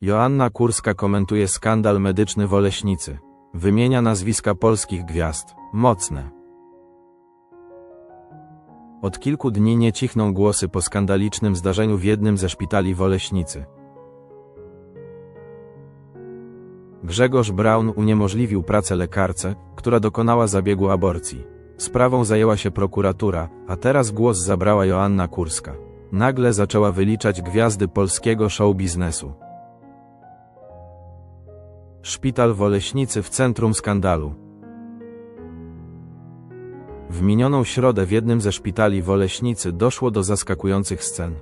Joanna Kurska komentuje skandal medyczny w Oleśnicy. Wymienia nazwiska polskich gwiazd. Mocne. Od kilku dni nie cichną głosy po skandalicznym zdarzeniu w jednym ze szpitali w Oleśnicy. Grzegorz Braun uniemożliwił pracę lekarce, która dokonała zabiegu aborcji. Sprawą zajęła się prokuratura, a teraz głos zabrała Joanna Kurska. Nagle zaczęła wyliczać gwiazdy polskiego show biznesu. Szpital w Oleśnicy w centrum skandalu. W minioną środę w jednym ze szpitali w Oleśnicy doszło do zaskakujących scen.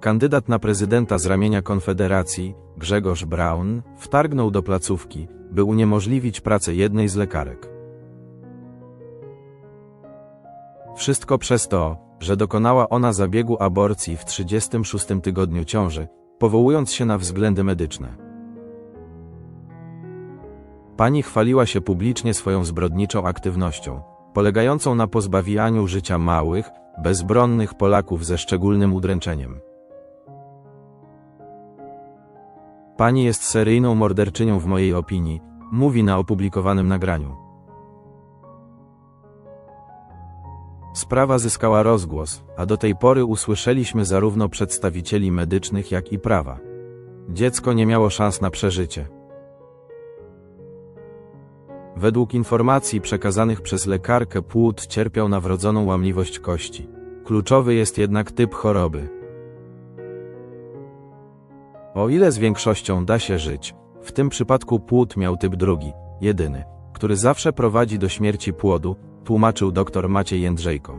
Kandydat na prezydenta z ramienia Konfederacji, Grzegorz Braun, wtargnął do placówki, by uniemożliwić pracę jednej z lekarek. Wszystko przez to, że dokonała ona zabiegu aborcji w 36 tygodniu ciąży, powołując się na względy medyczne. Pani chwaliła się publicznie swoją zbrodniczą aktywnością, polegającą na pozbawianiu życia małych, bezbronnych Polaków ze szczególnym udręczeniem. Pani jest seryjną morderczynią w mojej opinii, mówi na opublikowanym nagraniu. Sprawa zyskała rozgłos, a do tej pory usłyszeliśmy zarówno przedstawicieli medycznych, jak i prawa. Dziecko nie miało szans na przeżycie. Według informacji przekazanych przez lekarkę płód cierpiał na wrodzoną łamliwość kości. Kluczowy jest jednak typ choroby. O ile z większością da się żyć, w tym przypadku płód miał typ drugi, jedyny, który zawsze prowadzi do śmierci płodu, tłumaczył dr Maciej Jędrzejko.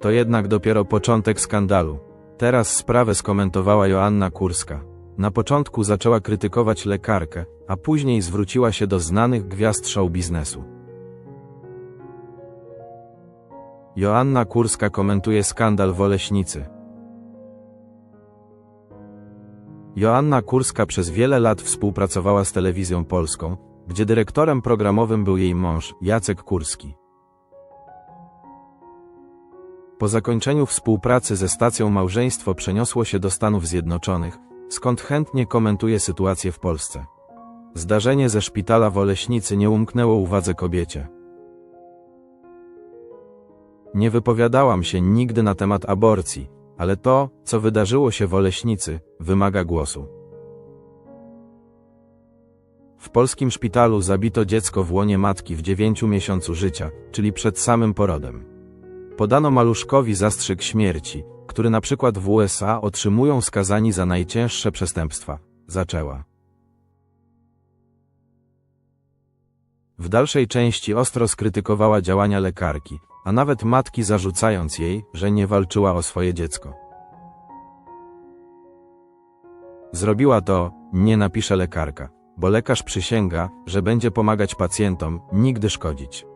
To jednak dopiero początek skandalu. Teraz sprawę skomentowała Joanna Kurska. Na początku zaczęła krytykować lekarkę, a później zwróciła się do znanych gwiazd show biznesu. Joanna Kurska komentuje skandal w Oleśnicy. Joanna Kurska przez wiele lat współpracowała z telewizją polską, gdzie dyrektorem programowym był jej mąż, Jacek Kurski. Po zakończeniu współpracy ze stacją małżeństwo przeniosło się do Stanów Zjednoczonych, skąd chętnie komentuje sytuację w Polsce. Zdarzenie ze szpitala w Oleśnicy nie umknęło uwadze kobiecie. Nie wypowiadałam się nigdy na temat aborcji, ale to, co wydarzyło się w Oleśnicy, wymaga głosu. W polskim szpitalu zabito dziecko w łonie matki w dziewięciu miesiącu życia, czyli przed samym porodem. Podano maluszkowi zastrzyk śmierci, który na przykład w USA otrzymują skazani za najcięższe przestępstwa. Zaczęła. W dalszej części ostro skrytykowała działania lekarki, a nawet matki zarzucając jej, że nie walczyła o swoje dziecko. Zrobiła to, nie napisze lekarka, bo lekarz przysięga, że będzie pomagać pacjentom, nigdy szkodzić.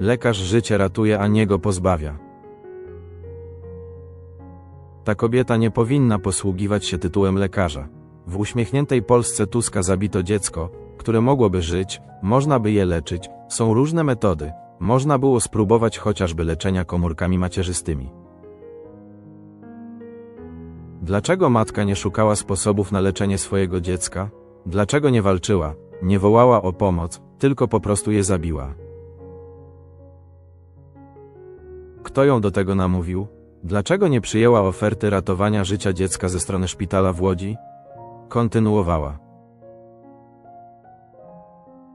Lekarz życie ratuje, a nie go pozbawia. Ta kobieta nie powinna posługiwać się tytułem lekarza. W uśmiechniętej Polsce Tuska zabito dziecko, które mogłoby żyć, można by je leczyć, są różne metody, można było spróbować chociażby leczenia komórkami macierzystymi. Dlaczego matka nie szukała sposobów na leczenie swojego dziecka? Dlaczego nie walczyła, nie wołała o pomoc, tylko po prostu je zabiła? Kto ją do tego namówił? Dlaczego nie przyjęła oferty ratowania życia dziecka ze strony szpitala w Łodzi? Kontynuowała.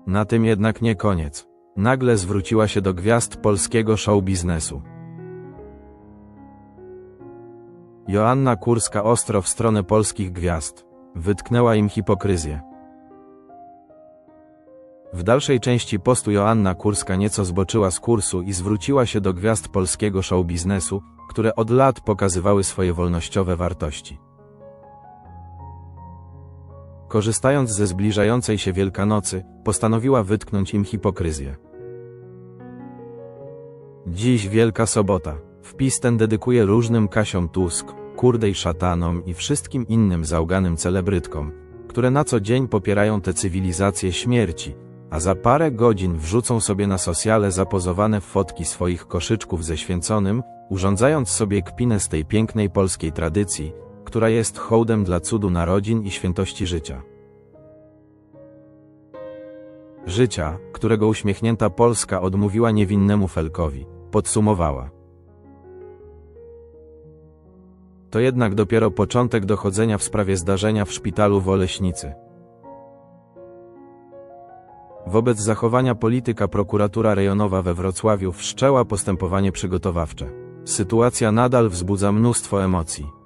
Na tym jednak nie koniec. Nagle zwróciła się do gwiazd polskiego show biznesu. Joanna Kurska ostro w stronę polskich gwiazd. Wytknęła im hipokryzję. W dalszej części postu Joanna Kurska nieco zboczyła z kursu i zwróciła się do gwiazd polskiego show biznesu, które od lat pokazywały swoje wolnościowe wartości. Korzystając ze zbliżającej się Wielkanocy, postanowiła wytknąć im hipokryzję. Dziś Wielka Sobota. Wpis ten dedykuję różnym Kasiom Tusk, kurdej szatanom i wszystkim innym zauganym celebrytkom, które na co dzień popierają tę cywilizację śmierci, a za parę godzin wrzucą sobie na socjale zapozowane fotki swoich koszyczków ze święconym, urządzając sobie kpinę z tej pięknej polskiej tradycji, która jest hołdem dla cudu narodzin i świętości życia. Życia, którego uśmiechnięta Polska odmówiła niewinnemu Felkowi, podsumowała. To jednak dopiero początek dochodzenia w sprawie zdarzenia w szpitalu w Oleśnicy. Wobec zachowania polityka prokuratura rejonowa we Wrocławiu wszczęła postępowanie przygotowawcze. Sytuacja nadal wzbudza mnóstwo emocji.